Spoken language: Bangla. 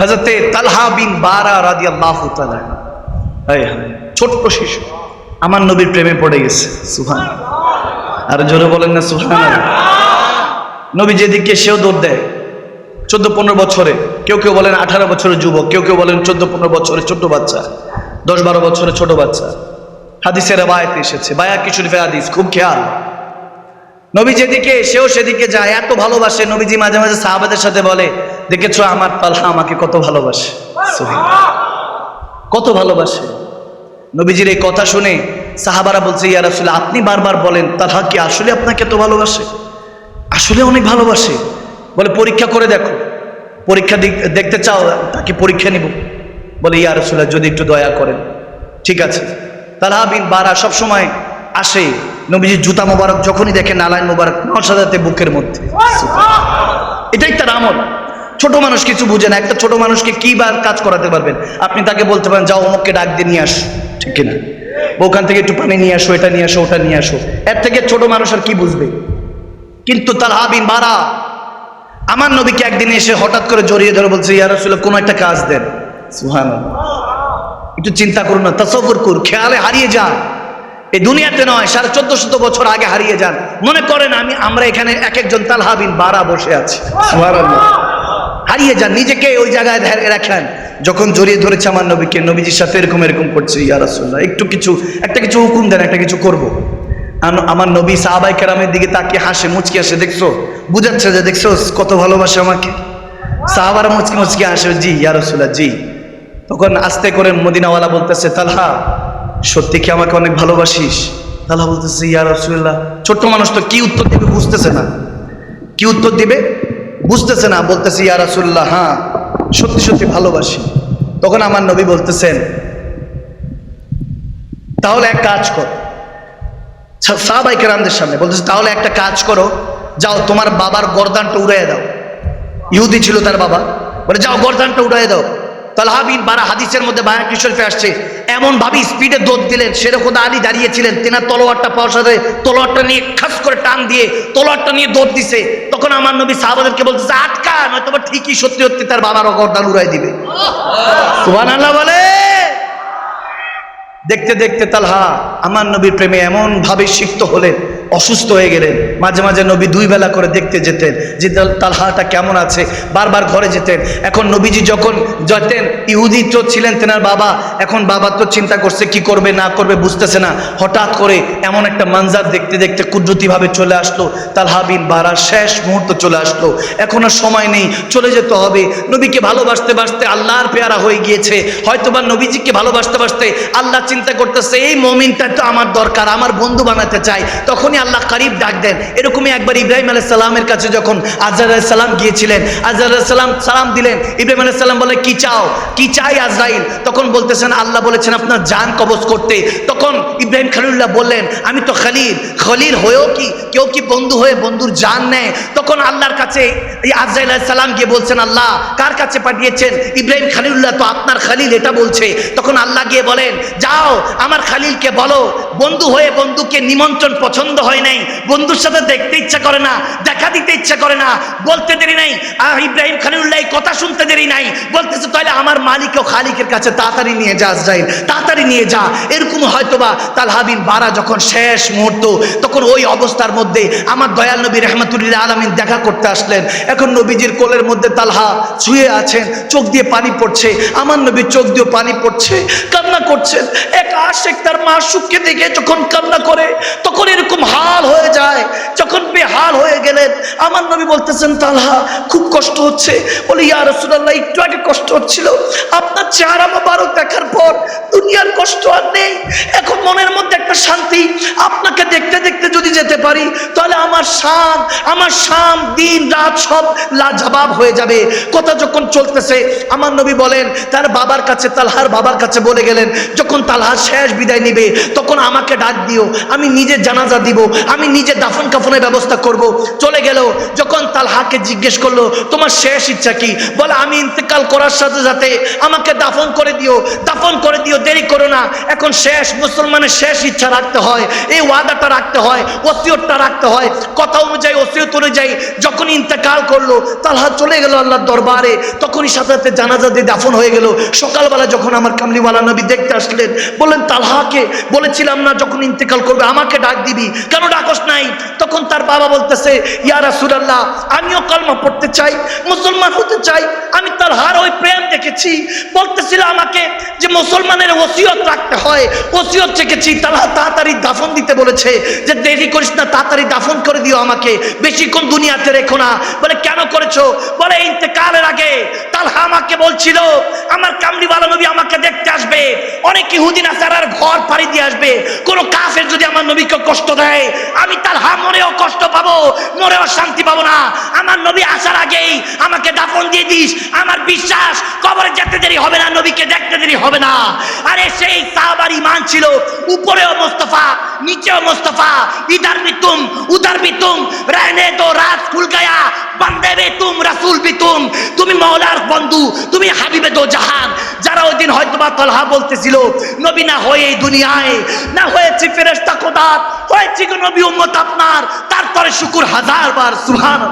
হজরতে তালহা বিন বারা রাদি আল্লাহ ছোট্ট শিশু। আমার নবীর প্রেমে পড়ে গেছে। সুহান আর জোরে বলেন না সুহান নবী যেদিকে সেও দৌড় দেয়। চোদ্দ পনেরো বছরে। কেউ কেউ বলেন আঠারো বছরের যুবক। কেউ কেউ বলেন চোদ্দ পনেরো বছরের ছোট বাচ্চা। দশ বারো বছরের ছোট বাচ্চা। হাদিসের বায়াতে এসেছে। বায়া কিশোর হাদিস খুব খেয়াল। নবী যেদিকে, সেও সেদিকে যায়। এত ভালোবাসে, নবীজি মাঝে মাঝে সাহাবাদের সাথে বলে, দেখেছ আমার তালহা আমাকে কত ভালোবাসে? কত ভালোবাসে। নবীজির এই কথা শুনে সাহাবারা বলছে, ইয়া রাসূল আপনি বারবার বলেন তালহা কি আসলে আপনাকে এত ভালোবাসে? আসলে অনেক ভালোবাসে। বলে, পরীক্ষা করে দেখো। পরীক্ষা দেখতে চাও, তাকে পরীক্ষা নিব। বলে, ইয়া রাসূলুল্লাহ, যদি একটু দয়া করেন। ঠিক আছে। তালহা বিন বারা সব সময় আসে। নবীজির জুতা মোবারক যখনই দেখে নালায় মোবারক নসাদাতে বুকের মধ্যে। এটাই তার আমল। ছোট মানুষ কিছু বুঝে না। একটা ছোট মানুষকে কি বার কাজ করাতে পারবেন? আপনি তাকে বলতে পারেন, যাও অমুককে ডাক দিয়ে নিয়ে আস। ঠিক কিনা? ওখান থেকে একটু পানি নিয়ে আসো, এটা নিয়ে আসো, ওটা নিয়ে আসো। এর থেকে ছোট মানুষ আর কি বুঝবে? কিন্তু তার হাবিন বারা আমার নবীকে একদিন এসে হঠাৎ করে জড়িয়ে ধরে বলছে ইয়ার আসলে কোনো একটা কাজ দেন। সুহান একটু চিন্তা করুন না, তসবর কর, খেয়ালে হারিয়ে যান। এই দুনিয়াতে নয় সাড়ে চোদ্দ শত বছর আগে হারিয়ে যান। মনে করেন আমি আমরা এখানে এক একজন তালহাবিন বারা বসে আছি। হারিয়ে যান নিজেকে ওই জায়গায় রাখেন। যখন জড়িয়ে ধরেছে আমার নবীকে নবীজির সাথে এরকম এরকম করছে ইয়া একটু কিছু একটা কিছু হুকুম দেন একটা কিছু করব। আমার নবী সাহাবাই কেরামের দিকে তাকে হাসে মুচকি আসে দেখছ? বুঝাচ্ছে যে দেখছ কত ভালোবাসে আমাকে। সাহাবারা মুচকি মুচকি আসে জি ইয়া রাসূলুল্লাহ জি। তখন আস্তে করে মদিনাওয়ালা বলতেছে তালহা সত্যি কি আমাকে অনেক ভালোবাসিস? তালহা বলতেছে, ইয়া রাসূলুল্লাহ, ছোট্ট মানুষ তো কি উত্তর দেবে বুঝতেছে না। কি উত্তর দিবে? বুঝতেছে না, বলতেছে, ইয়া রাসূলুল্লাহ হ্যাঁ সত্যি সত্যি ভালোবাসি। তখন আমার নবী বলতেছেন, তাহলে এক কাজ কর। সাহাবাই কেরামদের সামনে বলতেছে, তাহলে একটা কাজ করো, যাও তোমার বাবার গরদানটা উড়াইয়া দাও। ইহুদি ছিল তার বাবা, বলে, যাও গরদানটা উড়াইয়া দাও। তালহাবিন বারা হাদিসের মধ্যে বায়া কিশোরফে আসছে, এমন ভাবে স্পিডে দৌড় দিলেন সেরকম আলী দাঁড়িয়েছিলেন, তেনার তলোয়ারটা পাওয়ার সাথে তলোয়ারটা নিয়ে খাস করে টান দিয়ে তলোয়ারটা নিয়ে দৌড় দিছে। তখন আমার নবী সাহাবাদেরকে বলতেছে, আটকা নয়তো ঠিকই সত্যি সত্যি তার বাবার গরদান উড়াই দিবে। সুবহানাল্লাহ বলে। দেখতে দেখতে তালহা আমার নবীর প্রেমে এমন ভাবে সিক্ত হলেন অসুস্থ হয়ে গেলেন। মাঝে মাঝে নবী দুই বেলা করে দেখতে যেতেন যে তাল- তালহাটা কেমন আছে, বারবার ঘরে যেতেন। এখন নবীজি যখন যেতেন, ইহুদি তো ছিলেন তেনার বাবা, এখন বাবা তো চিন্তা করছে কি করবে, না করবে, বুঝতেছে না। হঠাৎ করে এমন একটা মানজার দেখতে দেখতে কুদরতিভাবে চলে আসলো তালহা বিন বাড়ার শেষ মুহূর্ত চলে আসলো। এখন আর সময় নেই, চলে যেতে হবে। নবীকে ভালোবাসতে বাসতে আল্লাহর পেয়ারা হয়ে গিয়েছে। হয়তোবা নবীজিকে ভালোবাসতে বাসতে আল্লাহ চিন্তা করতেছে, এই মমিনটা তো আমার দরকার, আমার বন্ধু বানাতে চাই তখনই আল্লাহ কারিব ডাক দেন। এরকমই একবার ইব্রাহিম সালামের কাছে যখন আজর আলাইহিস সালাম গিয়েছিলেন আজর আলাইহিস সালাম সালাম দিলেন। ইব্রাহিম সালাম বলে, কি চাও? কি চাই আজরাইল? তখন বলতেছেন, আল্লাহ বলেছেন, আপনার জান কবজ করতে। তখন ইব্রাহিম খলিল্লাহ বললেন, আমি তো খলিল। খলিল হয়েও কি? কেউ কি বন্ধু হয়ে বন্ধুর জান নেয়? তখন আল্লাহর কাছে এই আজরাইল সালাম গিয়ে বলছেন, আল্লাহ, কার কাছে পাঠিয়েছেন? ইব্রাহিম খলিল্লাহ তো আপনার খলিল এটা বলছে। তখন আল্লাহ গিয়ে বলেন, যাও, আমার খালিলকে বলো। বন্ধু হয়ে বন্ধুকে নিমন্ত্রণ পছন্দ হয় নাই। বন্ধুর সাথে দেখতে ইচ্ছা করে না দেখা দিতে ইচ্ছা করে না বলতে দেরি নাই। আর ইব্রাহিম খালিউল্লাহ কথা শুনতে দেরি নাই। বলতেছে, তাহলে আমার মালিক ও খালিকের কাছে তাড়াতাড়ি নিয়ে যা যাই তাড়াতাড়ি নিয়ে যা। এরকম হয়তোবা তালহাবিন বারা যখন শেষ মুহূর্ত, তখন ওই অবস্থার মধ্যে আমার দয়াল নবী রহমতুল্লাহ আলমিন দেখা করতে আসলেন। এখন নবীজির কোলের মধ্যে তালহা শুয়ে আছেন, চোখ দিয়ে পানি পড়ছে। আমার নবীর চোখ দিয়ে পানি পড়ছে, কান্না করছেন এক আশেক তার মা সুখকে দেখে যখন কান্না করে, তখন এরকম হাল হয়ে যায়। যখন বেহাল হয়ে গেলেন, আমার নবী বলতেছেন তালহা খুব কষ্ট হচ্ছে। বলে, ইয়া রসুল্লাহ একটু আগে কষ্ট হচ্ছিল। আপনার চেহারা মোবারক দেখার পর দুনিয়ার কষ্ট আর নেই। এখন মনের মধ্যে একটা শান্তি। যদি যেতে পারি, তাহলে আমার শাম আমার শাম, দিন, রাত সব লাজবাব হয়ে যাবে। কথা যখন চলতেছে, আমার নবী বলেন, তার বাবার কাছে, তালহার বাবার কাছে বলে গেলেন, যখন তালহা শেষ বিদায় নিবে, তখন আমাকে ডাক দিও, আমি নিজে জানাজা দিব, আমি নিজে দাফন কাফনের ব্যবস্থা করব। চলে গেল, যখন তালহাকে জিজ্ঞেস করল, তোমার শেষ ইচ্ছা কি? বলে, আমি ইন্তেকাল করার সাথে সাথে আমাকে দাফন করে দিও, দাফন করে দিও, দেরি করো না। এখন শেষ, মুসলমানের শেষ ইচ্ছা রাখতে হয়, এই ওয়াদাটা রাখতে হয় ওসিয়তটা রাখতে হয়। কথা অনুযায়ী, ওসিয়ত অনুযায়ী যখন ইন্তেকাল করল, তালহা চলে গেল আল্লাহর দরবারে। তখনই সাথে সাথে জানাজা দিয়ে দাফন হয়ে গেল। সকালবেলা যখন আমার কামলিওয়ালা নবী দেখতে আসলেন, বললেন, তালহাকে বলেছিলাম না যখন ইন্তেকাল করবে, আমাকে ডাক দিবি। কেন ডাকস নাই? তখন তার বাবা বলতেছে, ইয়া রাসূলুল্লাহ, আমিও কলমা পড়তে চাই, মুসলমান হতে চাই। আমি তালহার ওই প্রেম দেখেছি। বলতেছিল আমাকে যে মুসলমানের ওসিয়ত রাখতে হয়। ওসিয়ত চেকেছি তালহা তাড়াতাড়ি দাফন দিতে বলেছে যে দেরি করিস না, তাড়াতাড়ি দাফন করে দিও আমাকে। বেশিক্ষণ দুনিয়াতে রেখো না। বলে, কেন করেছ? বলে, ইন্তেকালের আগে তালহা আমাকে বলছিল, আমার কামড়িওয়ালা নবী আমাকে দেখতে আসবে। অনেক ইহুদি নাসারার ঘর পাড়ি দিয়ে আসবে। কোন কাফের যদি আমার নবীকে কষ্ট দেয়, আমি তালহা মরেও কষ্ট পাবো, মরেও শান্তি পাবো না। আমার নবী আসার আগেই আমাকে দাফন দিয়ে দিস। আমার বিশ্বাস, কবরে যেতে দেরি হবে না, নবীকে দেখতে দেরি হবে না। আরে, সেই সাহাবার ইমান ছিল। উপরেও মোস্তফা নিচেও মোস্তফা ইদার বি তুম উদার বি তুম রহনে রাজ খুল গয়া, বান্দে বি তুম রাসুল বি তুম তুমি মৌলার বন্ধু, তুমি হাবিবে তো জাহান। যারা ওই দিন হয়তো বা তলহা বলতেছিল, নবী না হয়ে এই দুনিয়ায়, না হয়েছে ফেরেস্তা কোদাত হয়েছি নবী উম্মত আপনার, তারপরে শুকুর হাজার বার সুহান